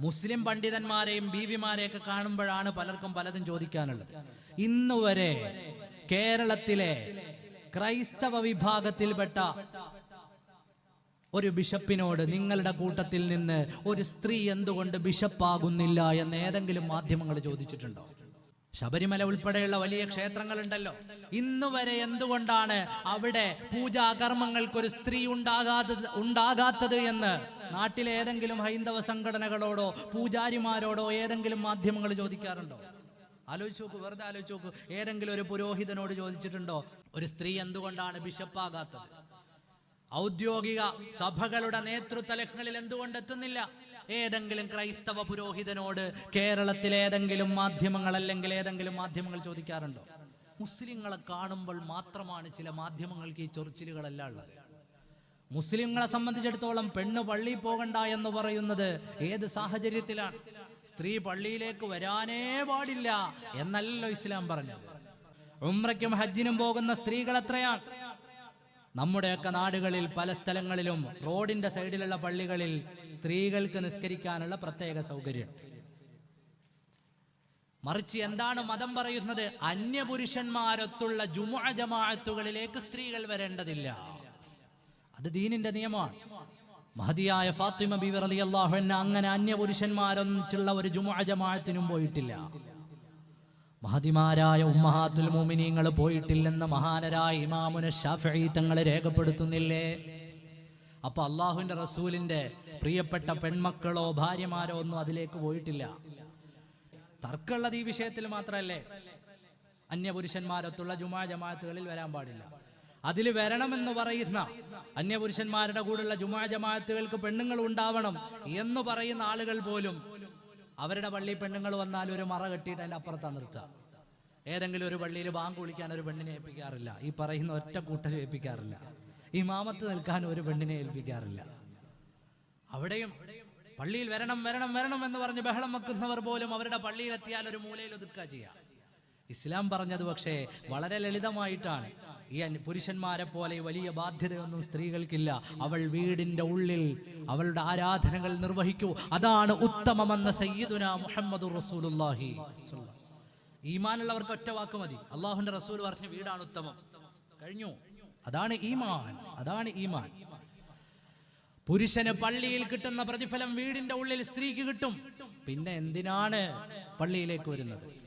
മുസ്ലിം പണ്ഡിതന്മാരെയും ബീവിമാരെയൊക്കെ കാണുമ്പോഴാണ് പലർക്കും പലതും ചോദിക്കാനുള്ളത്. ഇന്ന് വരെ കേരളത്തിലെ ക്രൈസ്തവ വിഭാഗത്തിൽപ്പെട്ട ഒരു ബിഷപ്പിനോട് നിങ്ങളുടെ കൂട്ടത്തിൽ നിന്ന് ഒരു സ്ത്രീ എന്തുകൊണ്ട് ബിഷപ്പാകുന്നില്ല എന്ന് ഏതെങ്കിലും മാധ്യമങ്ങൾ ചോദിച്ചിട്ടുണ്ടോ? ശബരിമല ഉൾപ്പെടെയുള്ള വലിയ ക്ഷേത്രങ്ങളുണ്ടല്ലോ. ഇന്ന് വരെ എന്തുകൊണ്ടാണ് അവിടെ പൂജാകർമ്മങ്ങൾക്ക് ഒരു സ്ത്രീ ഉണ്ടാകാത്തത് ഉണ്ടാകാത്തത് എന്ന്? നാട്ടിലെ ഏതെങ്കിലും ഹൈന്ദവ സംഘടനകളോടോ പൂജാരിമാരോടോ ഏതെങ്കിലും മാധ്യമങ്ങൾ ചോദിക്കാറുണ്ടോ? ആലോചിച്ചു നോക്കൂ വെറുതെ ആലോചിച്ചു നോക്കൂ. ഏതെങ്കിലും ഒരു പുരോഹിതനോട് ചോദിച്ചിട്ടുണ്ടോ? ഒരു സ്ത്രീ എന്തുകൊണ്ടാണ് ബിഷപ്പാകാത്തത്? ഔദ്യോഗിക സഭകളുടെ നേതൃതലങ്ങളിൽ എന്തുകൊണ്ട് എത്തുന്നില്ല ഏതെങ്കിലും ക്രൈസ്തവ പുരോഹിതനോട് കേരളത്തിലെ ഏതെങ്കിലും മാധ്യമങ്ങൾ അല്ലെങ്കിൽ ഏതെങ്കിലും മാധ്യമങ്ങൾ ചോദിക്കാറുണ്ടോ? മുസ്ലിങ്ങളെ കാണുമ്പോൾ മാത്രമാണ് ചില മാധ്യമങ്ങൾക്ക് ഈ ചൊറിച്ചിലുകളെല്ലാം ഉള്ളത്. മുസ്ലിങ്ങളെ സംബന്ധിച്ചിടത്തോളം പെണ്ണ് പള്ളിയിൽ പോകണ്ട എന്ന് പറയുന്നത് ഏത് സാഹചര്യത്തിലാണ്? സ്ത്രീ പള്ളിയിലേക്ക് വരാനേ പാടില്ല എന്നല്ലോ ഇസ്ലാം പറഞ്ഞത്. ഉംറയ്ക്കും ഹജ്ജിനും പോകുന്ന സ്ത്രീകൾ എത്രയാണ്? നമ്മുടെയൊക്കെ നാടുകളിൽ പല സ്ഥലങ്ങളിലും റോഡിന്റെ സൈഡിലുള്ള പള്ളികളിൽ സ്ത്രീകൾക്ക് നിസ്കരിക്കാനുള്ള പ്രത്യേക സൗകര്യം. മറിച്ച് എന്താണ് മതം പറയുന്നത്? അന്യപുരുഷന്മാരൊത്തുള്ള ജുമുഅ ജമാഅത്തുകളിലേക്ക് സ്ത്രീകൾ വരേണ്ടതില്ല. അത് ദീനിന്റെ നിയമമാണ്. മഹതിയായ ഫാത്തിമ ബിവർ റളിയല്ലാഹു അൻഹ അങ്ങനെ അന്യപുരുഷന്മാരൊന്നിച്ചുള്ള ഒരു ജുമുഅ ജമാഅത്തിനും പോയിട്ടില്ല. മഹതിമാരായ ഉമ്മഹാത്തുൽ മോമിനിങ്ങൾ പോയിട്ടില്ലെന്ന് മഹാനരായ ഇമാമുന ഷാഫി തങ്ങളെ രേഖപ്പെടുത്തുന്നില്ലേ? അപ്പൊ അള്ളാഹുവിന്റെ റസൂലിന്റെ പ്രിയപ്പെട്ട പെൺമക്കളോ ഭാര്യമാരോ ഒന്നും അതിലേക്ക് പോയിട്ടില്ല. തർക്കമുള്ളത് ഈ വിഷയത്തിൽ മാത്രമല്ലേ? അന്യപുരുഷന്മാരൊത്തുള്ള ജുമാ ജമാഅത്തുകളിൽ വരാൻ പാടില്ല. അതിൽ വരണമെന്ന് പറയുന്ന അന്യപുരുഷന്മാരുടെ കൂടെയുള്ള ജുമാ ജമാഅത്തുകൾക്ക് പെണ്ണുങ്ങൾ ഉണ്ടാവണം എന്ന് പറയുന്ന ആളുകൾ പോലും അവരുടെ പള്ളി പെണ്ണുങ്ങൾ വന്നാൽ ഒരു മറ കെട്ടിയിട്ട് അതിന്റെ അപ്പുറത്താണ് നിർത്തുക. ഏതെങ്കിലും ഒരു പള്ളിയിൽ ബാങ്ക് വിളിക്കാൻ ഒരു പെണ്ണിനെ ഏൽപ്പിക്കാറില്ല. ഈ പറയുന്ന ഒറ്റ കൂട്ടർ ഏൽപ്പിക്കാറില്ല. ഈ മാമത്ത് നിൽക്കാൻ ഒരു പെണ്ണിനെ ഏൽപ്പിക്കാറില്ല. അവിടെയും പള്ളിയിൽ വരണം വരണം വരണം എന്ന് പറഞ്ഞ് ബഹളം വെക്കുന്നവർ പോലും അവരുടെ പള്ളിയിലെത്തിയാൽ ഒരു മൂലയിൽ ഒതുക്കുക ചെയ്യാം. ഇസ്ലാം പറഞ്ഞത് പക്ഷേ വളരെ ലളിതമായിട്ടാണ്. ഈ പുരുഷന്മാരെ പോലെ വലിയ ബാധ്യതയൊന്നും സ്ത്രീകൾക്കില്ല. അവൾ വീടിന്റെ ഉള്ളിൽ അവളുടെ ആരാധനകൾ നിർവഹിക്കൂ. അതാണ് ഉത്തമമെന്ന സയ്യിദുന മുഹമ്മദ് റസൂലുള്ളാഹി ഈമാനുള്ളവർക്ക് ഒറ്റ വാക്ക് മതി. അള്ളാഹുന്റെ റസൂൽ പറഞ്ഞ വീടാണ് ഉത്തമം. കഴിഞ്ഞു. അതാണ് ഈമാൻ. അതാണ് ഈമാൻ. പുരുഷന് പള്ളിയിൽ കിട്ടുന്ന പ്രതിഫലം വീടിന്റെ ഉള്ളിൽ സ്ത്രീക്ക് കിട്ടും. പിന്നെ എന്തിനാണ് പള്ളിയിലേക്ക് വരുന്നത്?